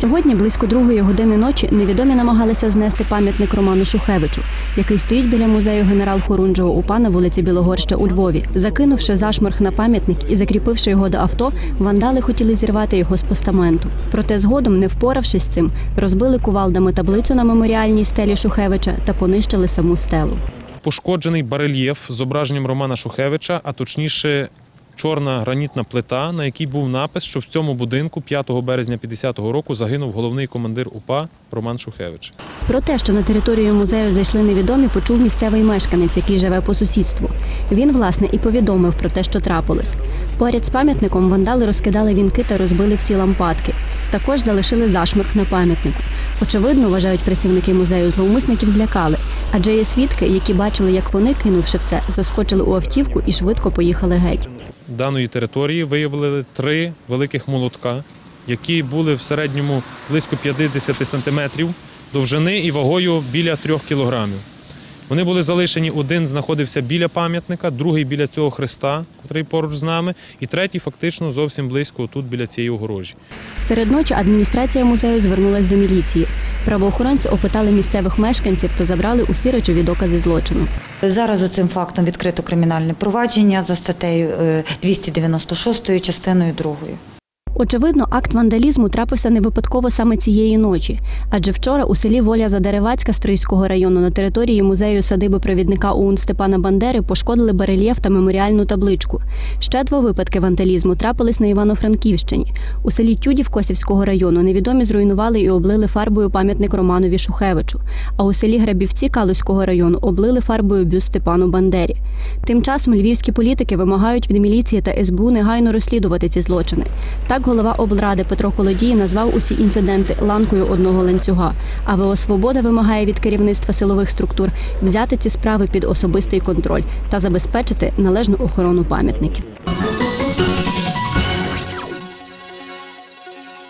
Сьогодні, близько другої години ночі, невідомі намагалися знести пам'ятник Роману Шухевичу, який стоїть біля музею генерал Хорунжого УПА на вулиці Білогорща у Львові. Закинувши зашморг на пам'ятник і закріпивши його до авто, вандали хотіли зірвати його з постаменту. Проте згодом, не впоравшись з цим, розбили кувалдами таблицю на меморіальній стелі Шухевича та понищили саму стелу. Пошкоджений барельєф з зображенням Романа Шухевича, а точніше чорна гранітна плита, на якій був напис, що в цьому будинку 5 березня 50-го року загинув головний командир УПА Роман Шухевич. Про те, що на територію музею зайшли невідомі, почув місцевий мешканець, який живе по сусідству. Він, власне, і повідомив про те, що трапилось. Поряд з пам'ятником вандали розкидали вінки та розбили всі лампадки. Також залишили зашморг на пам'ятнику. Очевидно, вважають працівники музею, зловмисників злякали, адже є свідки, які бачили, як вони, кинувши все, заскочили у автівку і швидко поїхали геть. Даної території виявили три великих молотка, які були в середньому близько 50 сантиметрів довжини і вагою біля 3 кілограмів. Вони були залишені. Один знаходився біля пам'ятника, другий біля цього хреста, який поруч з нами, і третій фактично зовсім близько тут біля цієї огорожі. Серед ночі адміністрація музею звернулась до міліції. Правоохоронці опитали місцевих мешканців та забрали усі речові докази злочину. Зараз за цим фактом відкрито кримінальне провадження за статтею е, 296 частиною 2. Очевидно, акт вандалізму трапився не випадково саме цієї ночі, адже вчора у селі Воля Задеревацька Стрийського району на території музею садиби провідника ОУН Степана Бандери пошкодили барельєф та меморіальну табличку. Ще два випадки вандалізму трапились на Івано-Франківщині. У селі Тюдів Косівського району невідомі зруйнували і облили фарбою пам'ятник Романові Шухевичу. А у селі Грабівці Калузького району облили фарбою бюст Степану Бандері. Тим часом львівські політики вимагають від міліції та СБУ негайно розслідувати ці злочини. Так голова облради Петро Колодій назвав усі інциденти ланкою одного ланцюга. А ВО Свобода вимагає від керівництва силових структур взяти ці справи під особистий контроль та забезпечити належну охорону пам'ятників.